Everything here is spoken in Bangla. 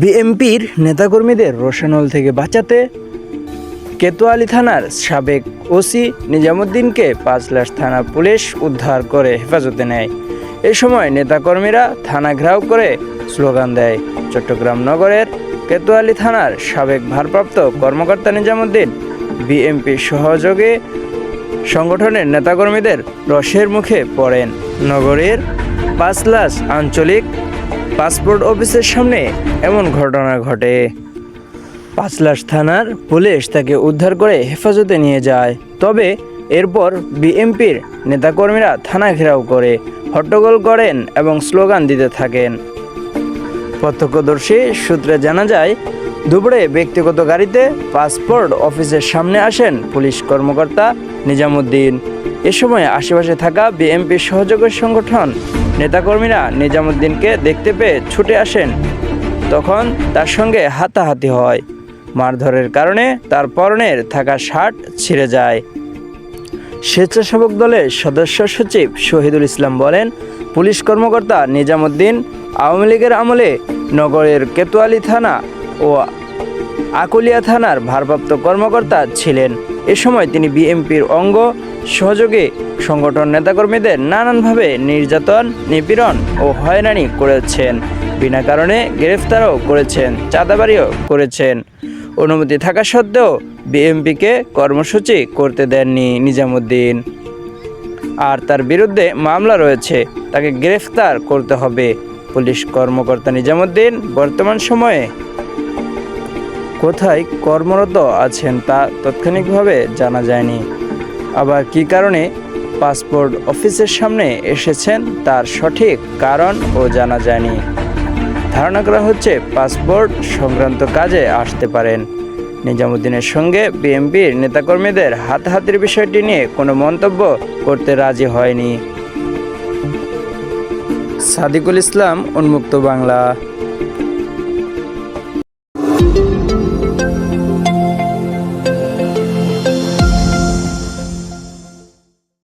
বিএমপির নেতাকর্মীদের রোশানল থেকে বাঁচাতে কেতোয়ালি থানার সাবেক ওসি নিজামুদ্দিনকে পাঁচলাশ থানা পুলিশ উদ্ধার করে হেফাজতে নেয়। এ সময় নেতাকর্মীরা থানা ঘেরাও করে স্লোগান দেয়। চট্টগ্রাম নগরের কেতোয়ালি থানার সাবেক ভারপ্রাপ্ত কর্মকর্তা নিজামুদ্দিন বিএমপি সহযোগে সংগঠনের নেতাকর্মীদের রসের মুখে পড়েন। নগরের পাঁচলাস আঞ্চলিক পাসপোর্ট অফিসের সামনে এমন ঘটনা ঘটে। পাঁচলাস থানার পুলিশ তাকে উদ্ধার করে হেফাজতে নিয়ে যায়। তবে এরপর বিএমপির নেতাকর্মীরা থানা ঘেরাও করে, হট্টগোল করেন এবং স্লোগান দিতে থাকেন। প্রত্যক্ষদর্শী সূত্রে জানা যায়, দুপুরে ব্যক্তিগত গাড়িতে পাসপোর্ট অফিসের সামনে আসেন পুলিশ কর্মকর্তা নিজামুদ্দিন। এ সময় আশেপাশে থাকা বিএমপির সহযোগী সংগঠন নেতাকর্মীরা নিজামুদ্দিনকে দেখতে পেয়ে ছুটে আসেন। তখন তার সঙ্গে হাতাহাতি হয়। মারধরের কারণে তার পরনের থাকা শার্ট ছিঁড়ে যায়। স্বেচ্ছাসেবক দলের সদস্য সচিব শহীদুল ইসলাম বলেন, পুলিশ কর্মকর্তা নিজামুদ্দিন আওয়ামী লীগের আমলে নগরের কেতুয়ালি থানা ও আকুলিয়া থানার ভারপ্রাপ্ত কর্মকর্তা ছিলেন। এ সময় তিনি বিএমপির অঙ্গ সহযোগী সংগঠন নেতাকর্মীদের নানানভাবে নির্যাতন, নিপীড়ন ও হয়রানি করেছেন। বিনা কারণে গ্রেফতারও করেছেন চাঁদাবাড়িও করেছেন। অনুমতি থাকা সত্ত্বেও বিএমপিকে কর্মসূচি করতে দেননি নিজামুদ্দিন। আর তার বিরুদ্ধে মামলা রয়েছে, তাকে গ্রেফতার করতে হবে। পুলিশ কর্মকর্তা নিজামুদ্দিন বর্তমান সময়ে কোথায় কর্মরত আছেন তা তাৎক্ষণিকভাবে জানা যায়নি। আবার কি কারণে পাসপোর্ট অফিসের সামনে এসেছেন তার সঠিক কারণ ও জানা যায়নি। ধারণা করা হচ্ছে পাসপোর্ট সংক্রান্ত কাজে আসতে পারেন। নিজামুদ্দিনের সঙ্গে বিএমপির নেতাকর্মীদের হাতাহাতির বিষয়টি নিয়ে কোনো মন্তব্য করতে রাজি হয়নি। সাদিকুল ইসলাম, উন্মুক্ত বাংলা।